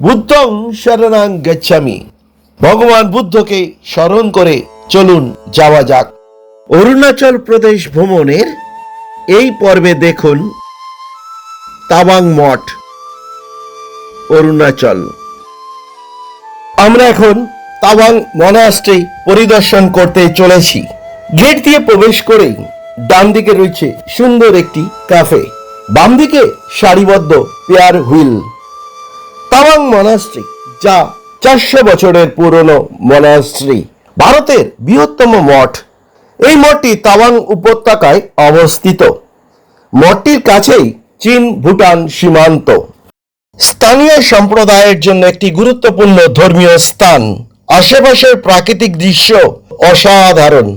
বুদ্ধং শরণাং গচ্ছামি। ভগবান বুদ্ধকে স্মরণ করে চলুন যাওয়া যাক। অরুণাচল প্রদেশ ভ্রমণের এই পর্বে দেখুন তাবাং মঠ, অরুণাচল। আমরা এখন তাওয়াং মনাস্ট্রি পরিদর্শন করতে চলেছি। গেট দিয়ে প্রবেশ করেই ডান দিকে রয়েছে সুন্দর একটি ক্যাফে। বাম দিকে সারিবদ্ধ পেয়ার হুইল। তাওয়াং মনাস্ট্রি যা চারশো বছরের পুরনো মনাস্ট্রি ভারতের বৃহত্তম মঠ। এই মঠটি তাওয়াং উপত্যকায় অবস্থিত। মঠটির কাছেই চীন ভুটান সীমান্ত। স্থানীয় সম্প্রদায়ের জন্য একটি গুরুত্বপূর্ণ ধর্মীয় স্থান। আশেপাশের প্রাকৃতিক দৃশ্য অসাধারণ।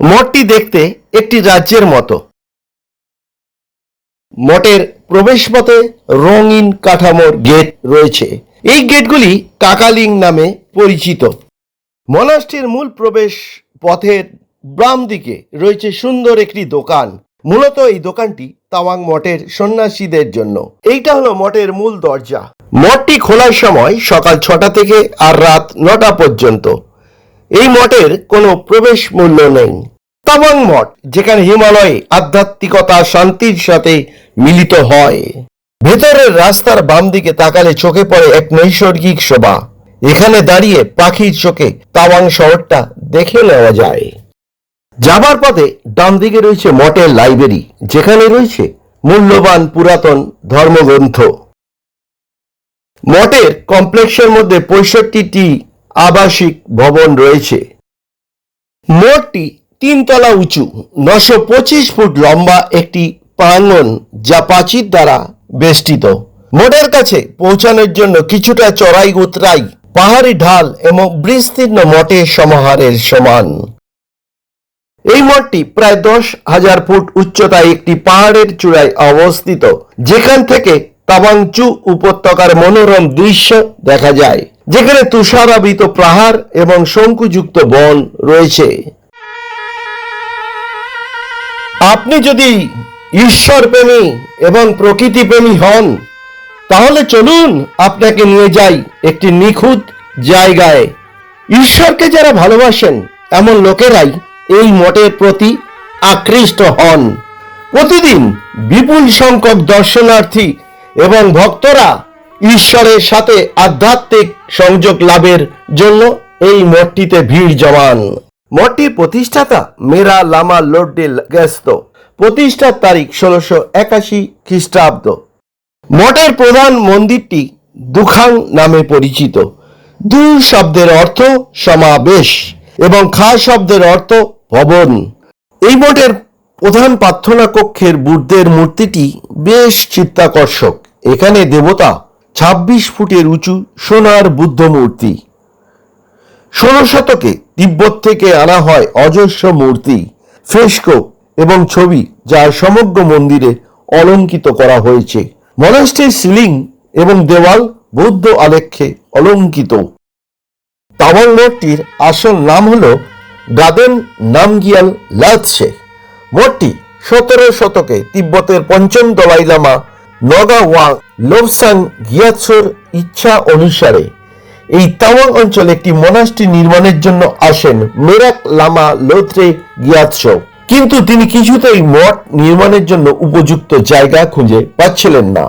মঠটি দেখতে একটি রাজ্যের মতো। মঠের প্রবেশপথে রঙিন কাঠামোর গেট রয়েছে। এই গেটগুলি কাকালিং নামে পরিচিত। মনাস্টির মূল প্রবেশ পথের বাম দিকে রয়েছে সুন্দর একটি দোকান। মূলত এই দোকানটি তাওয়াং মঠের সন্ন্যাসীদের জন্য। এইটা হলো মঠের মূল দরজা। মঠটি খোলার সময় সকাল ছটা থেকে আর রাত নটা পর্যন্ত। এই মঠের কোনো প্রবেশ মূল্য নেই। তাওয়াং মঠ, যেখানে হিমালয়ে আধ্যাত্মিকতা, শান্তির সাথে মিলিত হয়। ভেতরের রাস্তার বাম দিকে তাকালে চোখে পড়ে এক নৈসর্গিক শোভা। এখানে দাঁড়িয়ে পাখির চোখে তাওয়াং শহরটা দেখে নেওয়া যায়। যাবার পথে ডান দিকে রয়েছে মঠের লাইব্রেরি, যেখানে রয়েছে মূল্যবান পুরাতন ধর্মগ্রন্থ। মঠের কমপ্লেক্সের মধ্যে পঁয়ষট্টিটি আবাসিক ভবন রয়েছে। মোটটি তিনতলা উঁচু, নশো পঁচিশ ফুট লম্বা একটি প্রাঙ্গণ যা প্রাচীর দ্বারা বেষ্টিত। মোটের কাছে পৌঁছানোর জন্য কিছুটা চড়াই উতরাই পাহাড়ি ঢাল এবং বিস্তীর্ণ মঠের সমাহারের সমান। এই মঠটি প্রায় দশ হাজার ফুট উচ্চতায় একটি পাহাড়ের চূড়ায় অবস্থিত, যেখান থেকে তাবাংচু উপত্যকার মনোরম দৃশ্য দেখা যায়, যেখানে তুষারাবৃত পাহাড় এবং শঙ্কুযুক্ত বন রয়েছে। আপনি যদি ঈশ্বর প্রেমী এবং প্রকৃতি প্রেমী হন, তাহলে চলুন আপনাকে নিয়ে যাই একটি নিখুঁত জায়গায়। ঈশ্বরকে যারা ভালোবাসেন, এমন লোকেরাই এই মঠের প্রতি আকৃষ্ট হন। প্রতিদিন বিপুল সংখ্যক দর্শনার্থী এবং ভক্তরা ঈশ্বরের সাথে আধ্যাত্মিক সংযোগ লাভের জন্য এই মঠটিতে ভিড় জমান। মঠটির প্রতিষ্ঠাতা মেরা লামা লোডেল গ্যাস্ত প্রতিষ্ঠার তারিখ ষোলোশো একাশি খ্রিস্টাব্দ। মঠের প্রধান মন্দিরটি দুখাং নামে পরিচিত। দু শব্দের অর্থ সমাবেশ এবং খা শব্দের অর্থ ভবন। এই মঠের প্রধান প্রার্থনা কক্ষের বুদ্ধের মূর্তিটি বেশ চিত্তাকর্ষক। এখানে দেবতা ছাব্বিশ ফুটের উঁচু সোনার বুদ্ধ মূর্তি। ষোলো শতকে তিব্বত থেকে আনা হয় অজস্র মূর্তি ফ্রেস্কো এবং ছবি যা সমগ্র মন্দিরে অলঙ্কিত করা হয়েছে। মনাস্টের সিলিং এবং দেওয়াল বৌদ্ধ আলেখ্যে অলঙ্কিত। তাওয়াং মঠটির আসল নাম হল গাদেন নামগিয়াল লাতসে মঠটি সতেরো শতকে তিব্বতের পঞ্চম দলাই লামা নগা ওয়াং লোবসাং গিয়াৎসোর ইচ্ছা অনুসারে এই তাওয়াং অঞ্চলে একটি মনাস্ট্রি নির্মাণের জন্য আসেন মেরাক লামা লোত্রে গিয়াৎসো। কিন্তু তিনি কিছুতেই মঠ নির্মাণের জন্য উপযুক্ত জায়গা খুঁজে পাচ্ছিলেন না।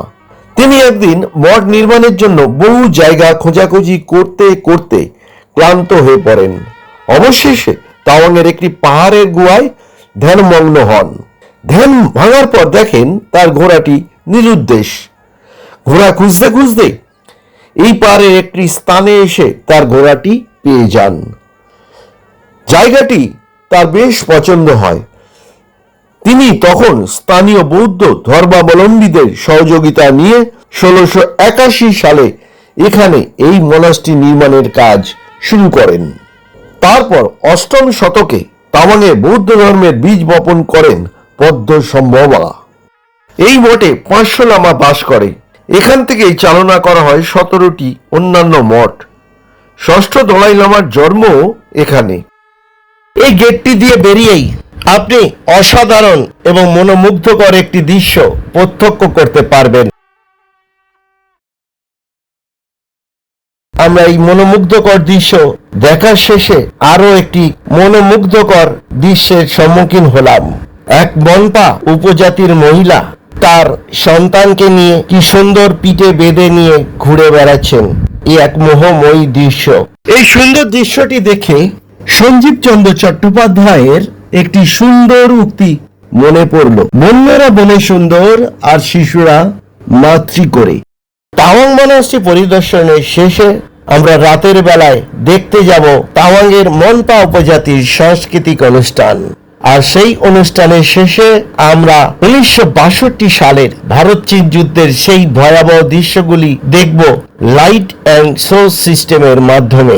তিনি একদিন মঠ নির্মাণের জন্য বহু জায়গা খোঁজাখুঁজি করতে করতে ক্লান্ত হয়ে পড়েন। অবশেষে তাওয়াংয়ের একটি পাহাড়ের গুহায় ধ্যানমগ্ন হন। ধ্যান ভাঙার পর দেখেন তার ঘোড়াটি নিরুদ্দেশ। ঘোড়া খুঁজতে খুঁজতে এই পাহাড়ের একটি স্থানে এসে তার ঘোড়াটি পেয়ে যান। জায়গাটি তার বেশ পছন্দ হয়। তিনি তখন স্থানীয় বৌদ্ধ ধর্মাবলম্বীদের সহযোগিতা নিয়ে ষোলোশো একাশি সালে এখানে এই মনাস্ট্রি নির্মাণের কাজ শুরু করেন। তারপর অষ্টম শতকে তাওয়াংয়ে বৌদ্ধ ধর্মের বীজ বপন করেন পদ্ম সম্ভবা এই মঠে পাঁচশো লামা বাস করে। এখান থেকেই চালনা করা হয় সতেরোটি অন্যান্য মঠ। ষষ্ঠ দলাই লামার জন্ম এখানে। এই গেটটি দিয়ে বেরিয়েই আপনি অসাধারণ এবং মনোমুগ্ধকর একটি দৃশ্য প্রত্যক্ষ করতে পারবেন। আমরা এই মনোমুগ্ধকর দৃশ্য দেখার শেষে আরও একটি মনোমুগ্ধকর দৃশ্যের সম্মুখীন হলাম। এক বনপা উপজাতির মহিলা তার সন্তানকে নিয়ে কি সুন্দর পিঠে বেঁধে নিয়ে ঘুরে বেড়াচ্ছেন এই এক মোহময়ী দৃশ্য। এই সুন্দর দৃশ্যটি দেখে সঞ্জীব চন্দ্র চট্টোপাধ্যায়ের একটি সুন্দর উক্তি মনে পড়ল। বন্যরা বনে সুন্দর আর শিশুরা মাতৃ করে। তাওয়াং মনাস্ট্রি পরিদর্শনের শেষে আমরা রাতের বেলায় দেখতে যাব তাওয়াংয়ের মনপা উপজাতির সাংস্কৃতিক অনুষ্ঠান। আর সেই অনুষ্ঠানের শেষে আমরা উনিশশো বাষট্টি সালের ভারত চীন যুদ্ধের সেই ভয়াবহ দৃশ্যগুলি দেখব লাইট অ্যান্ড সোর্স সিস্টেমের মাধ্যমে।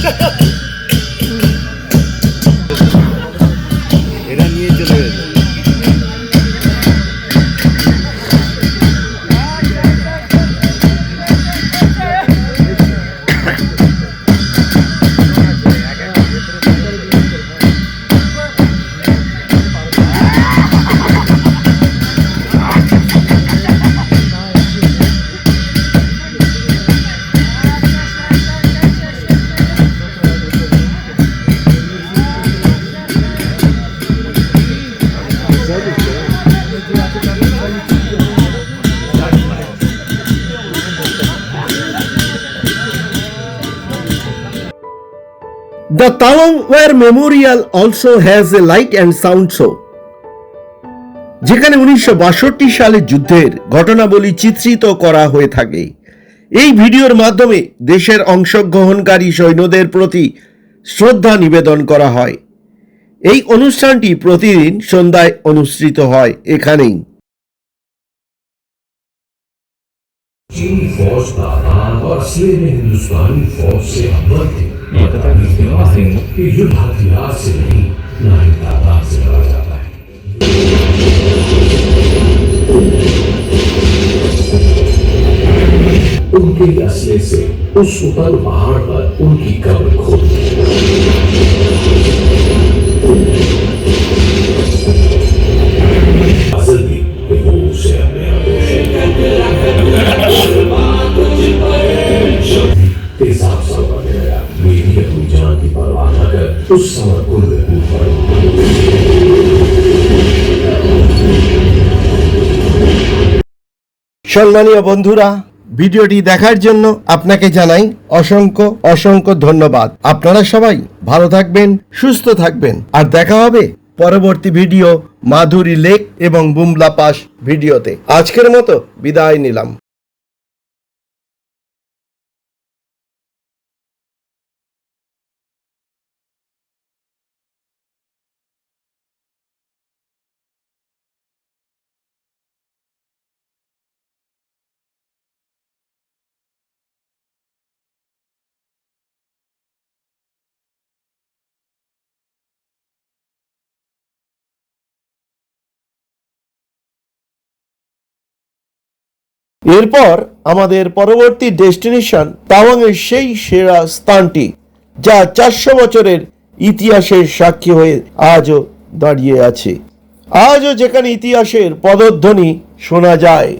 Música Tawang Ware Memorial also has a light and sound show. যেখানে উনিশশো বাষট্টি সালের যুদ্ধের ঘটনাবলী চিত্রিত করা হয়ে থাকে এই ভিডিওর মাধ্যমে দেশের অংশগ্রহণকারী সৈন্যদের প্রতি শ্রদ্ধা নিবেদন করা হয় এই অনুষ্ঠানটি প্রতিদিন সন্ধ্যায় অনুষ্ঠিত হয় এখানেই चीनी फौज का आगाज और असली में हिंदुस्तानी फौज से अव्वल नहीं ना ही तादाद से जाता है उनके असले से उस सुपर पहाड़ पर उनकी कब्र खोदी উৎসাহ করে সম্মানীয় বন্ধুরা, ভিডিওটি দেখার জন্য আপনাকে জানাই অসংখ্য অসংখ্য ধন্যবাদ। আপনারা সবাই ভালো থাকবেন, সুস্থ থাকবেন। আর দেখা হবে পরবর্তী ভিডিও মাধুরী লেক এবং বুমলা পাস ভিডিওতে। আজকের মতো বিদায় নিলাম। এরপর আমাদের পরবর্তী ডেস্টিনেশন তাওয়াংয়ের সেই সেরা স্থানটি, যা চারশো বছরের ইতিহাসের সাক্ষী হয়ে আজও দাঁড়িয়ে আছে। আজও যেখানে ইতিহাসের পদধ্বনি শোনা যায়।